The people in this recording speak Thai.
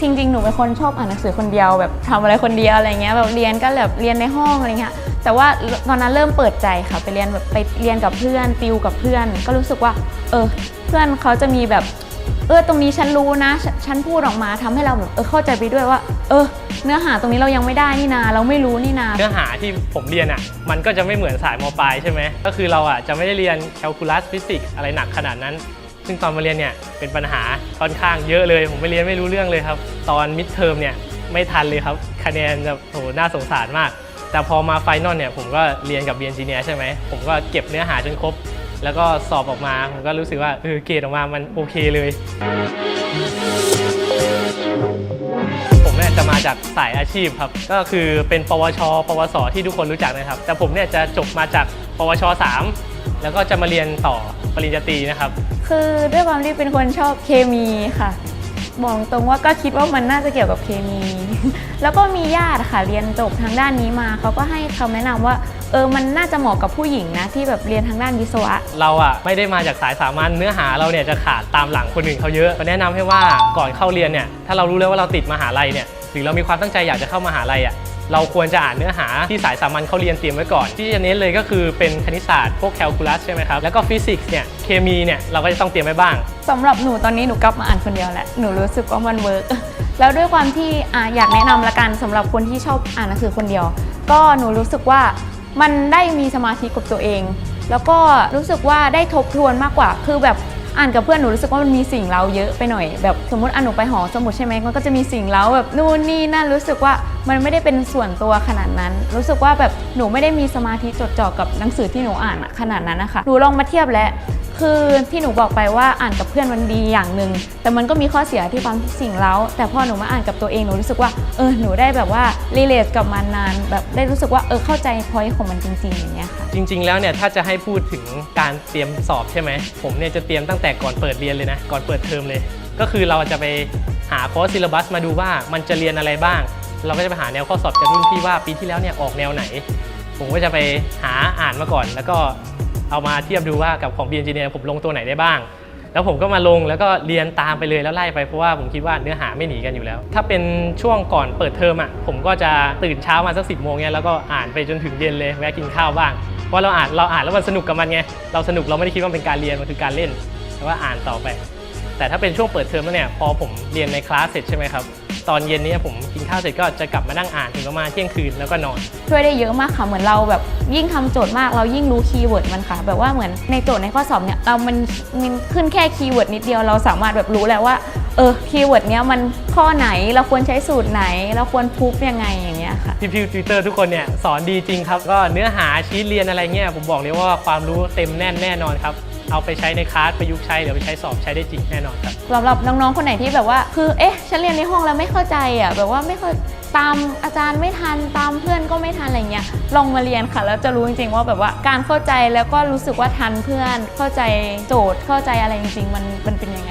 จริงๆ หนูเป็นคนชอบอ่านหนังสือคนเดียวแบบทำอะไรคนเดียวอะไรเงี้ยแบบเรียนก็แบบเรียนในห้องอะไรเงี้ยแต่ว่าตอนนั้นเริ่มเปิดใจค่ะไปเรียนแบบไปเรียนกับเพื่อนติวกับเพื่อน ก็รู้สึกว่า เออ เพื่อนเขาจะมีแบบเออตรงนี้ฉันรู้นะฉฉันพูดออกมาทำให้เราแบบเออเข้าใจไปด้วยว่า เออ เนื้อหาตรงนี้เรายังไม่ได้นี่นา เราไม่รู้นี่นา เนื้อหาที่ผมเรียนอะ มันก็จะไม่เหมือนสายมปลายใช่ไหมก็คือเราอะจะไม่ได้เรียนแคลคูลัสฟิสิกส์อะไรหนักขนาดนั้น ซึ่งตอนมาเรียนเนี่ยเป็นปัญหาค่อนข้างเยอะเลย ผมไปเรียนไม่รู้เรื่องเลยครับ ตอนมิดเทอมเนี่ยไม่ทันเลยครับ คะแนนจะโหน่าสงสารมาก แต่พอมาไฟนอลเนี่ยผมก็เรียนกับเบียนจีเนียใช่ไหม ผมก็เก็บเนื้อหาจนครบ แล้วก็สอบออกมา ผมก็รู้สึกว่าเออเกรดออกมามันโอเคเลยผมเนี่ย จะมาจากสายอาชีพครับ ก็คือเป็นปวช ปวส ที่ทุกคนรู้จักนะครับ แต่ผมเนี่ยจะจบมาจากปวช 3 แล้วก็จะมาเรียนต่อปริญญาตรีนะครับ คือด้วยความที่เป็นคนชอบเคมีค่ะบอกตรงว่าก็คิดว่ามันน่าจะเกี่ยวกับเคมี แล้วก็มีญาติค่ะเรียนจบทางด้านนี้มา เขาก็ให้คำแนะนำว่าเออมันน่าจะเหมาะกับผู้หญิงนะที่แบบเรียนทางด้านวิศวะ เราอะไม่ได้มาจากสายสามัญเนื้อหาเราเนี่ยจะขาดตามหลังคนอื่นเขาเยอะก็แนะนำให้ว่าก่อนเข้าเรียนเนี่ยถ้าเรารู้แล้วว่าเราติดมหาลัยเนี่ย หรือเรามีความตั้งใจอยากจะเข้ามหาลัยอะเราควรจะอ่านเนื้อหาที่สายสามัญเขาเรียนเตรียมไว้ก่อน ที่จะเน้นเลยก็คือเป็นคณิตศาสตร์พวกแคลคูลัสใช่ไหมครับ แล้วก็ฟิสิกส์เนี่ยเคมีเนี่ยเราก็จะต้องเตรียมไว้บ้างสำหรับหนูตอนนี้หนูกลับมาอ่านคนเดียวแหละหนูรู้สึกว่ามันเวิร์กแล้วด้วยความที่ออยากแนะนำละกันสำหรับคนที่ชอบอ่านหนังสือคนเดียว ก็หนูรู้สึกว่ามันได้มีสมาธิกับตัวเอง แล้วก็รู้สึกว่าได้ทบทวนมากกว่าคือแบบ อ่านกับเพื่อนหนูรู้สึกว่ามันมีสิ่งเล้าเยอะไปหน่อย แบบสมมติอะหนูไปหอสมุดใช่ไหมมันก็จะมีสิ่งเล้าแบบนู่นนี่นั่นรู้สึกว่ามันไม่ได้เป็นส่วนตัวขนาดนั้น รู้สึกว่าแบบหนูไม่ได้มีสมาธิจดจ่อกับหนังสือที่หนูอ่านขนาดนั้นนะคะหนูลองมาเทียบแล้ว คือที่หนูบอกไปว่าอ่านกับเพื่อนมันดีอย่างหนึ่งแต่มันก็มีข้อเสียที่ความสิ่งเล้าแต่พอหนูมาอ่านกับตัวเองหนูรู้สึกว่าเออหนูได้แบบว่ารีเลทกับมันนานแบบได้รู้สึกว่าเออเข้าใจพอยของมันจริง ๆ อย่างเงี้ยค่ะจริง ๆ แล้วเนี่ยถ้าจะให้พูดถึงการเตรียมสอบใช่ไหมผมเนี่ยจะเตรียมตั้งแต่ก่อนเปิดเรียนเลยนะก่อนเปิดเทอมเลย ก็คือเราจะไปหาคอร์สซิลบัสมาดูว่ามันจะเรียนอะไรบ้าง เราก็จะไปหาแนวข้อสอบจากรุ่นพี่ว่าปีที่แล้วเนี่ยออกแนวไหน ผมก็จะไปหาอ่านมาก่อน แล้วก็ เอามาเทียบดูว่ากับของ b ี e เนียผมลงตัวไหนได้บ้าง แล้วผมก็มาลงแล้วก็เรียนตามไปเลยแล้วไล่ไปเพราะว่าผมคิดว่าเนื้อหาไม่หนีกันอยู่แล้ว ถ้าเป็นช่วงก่อนเปิดเทอมอะผมก็จะตื่นเช้ามาสักสิบโมงเนี่ยแล้วก็อ่านไปจนถึงเย็นเลยแวะกินข้าวบ้างเพราะเราอ่านเราอ่านแล้วมันสนุกกับมันไงเราสนุกเราไม่ได้คิดว่าเป็นการเรียนมันคือการเล่นแต่ว่าอ่านต่อไป แต่ถ้าเป็นช่วงเปิดเทอมแล้วเนี่ยพอผมเรียนในคลาสเสร็จใช่ไหมครับ ตอนเย็นเนี้ผมกินข้าวเสร็จก็จะกลับมานั่งอ่านถึงประมาณเที่ยงคืนแล้วก็นอน ช่วยได้เยอะมากค่ะเหมือนเราแบบยิ่งทำโจทย์มากเรายิ่งรู้คีย์เวิร์ดมันค่ะ แบบว่าเหมือนในโจทย์ในข้อสอบเนี่ยเรามันมันขึ้นแค่คีย์เวิร์ดนิดเดียวเราสามารถแบบรู้แล้วว่าเออคีย์เวิร์ดเนี้ยมันข้อไหนเราควรใช้สูตรไหน เราควรพูฟยังไงอย่างเงี้ยค่ะพี่พี่ทวิตเตอร์ทุกคนเนี่ยสอนดีจริงครับก็เนื้อหาชีทเรียนอะไรเงี้ยผมบอกเลยว่าความรู้เต็มแน่นแน่นอนครับ เอาไปใช้ในคลาสประยุกต์ใช้หรือไปใช้สอบใช้ได้จริงแน่นอนครับสำหรับน้องๆคนไหนที่แบบว่า คือเอ๊ะฉันเรียนในห้องแล้วไม่เข้าใจอะแบบว่าไม่เข้าตามอาจารย์ไม่ทันตามเพื่อนก็ไม่ทันอะไรเงี้ยลองมาเรียนค่ะแล้วจะรู้จริงๆว่าแบบว่าการเข้าใจแล้วก็รู้สึกว่าทันเพื่อนเข้าใจโจทย์เข้าใจอะไรจริงๆมันมันเป็นยังไง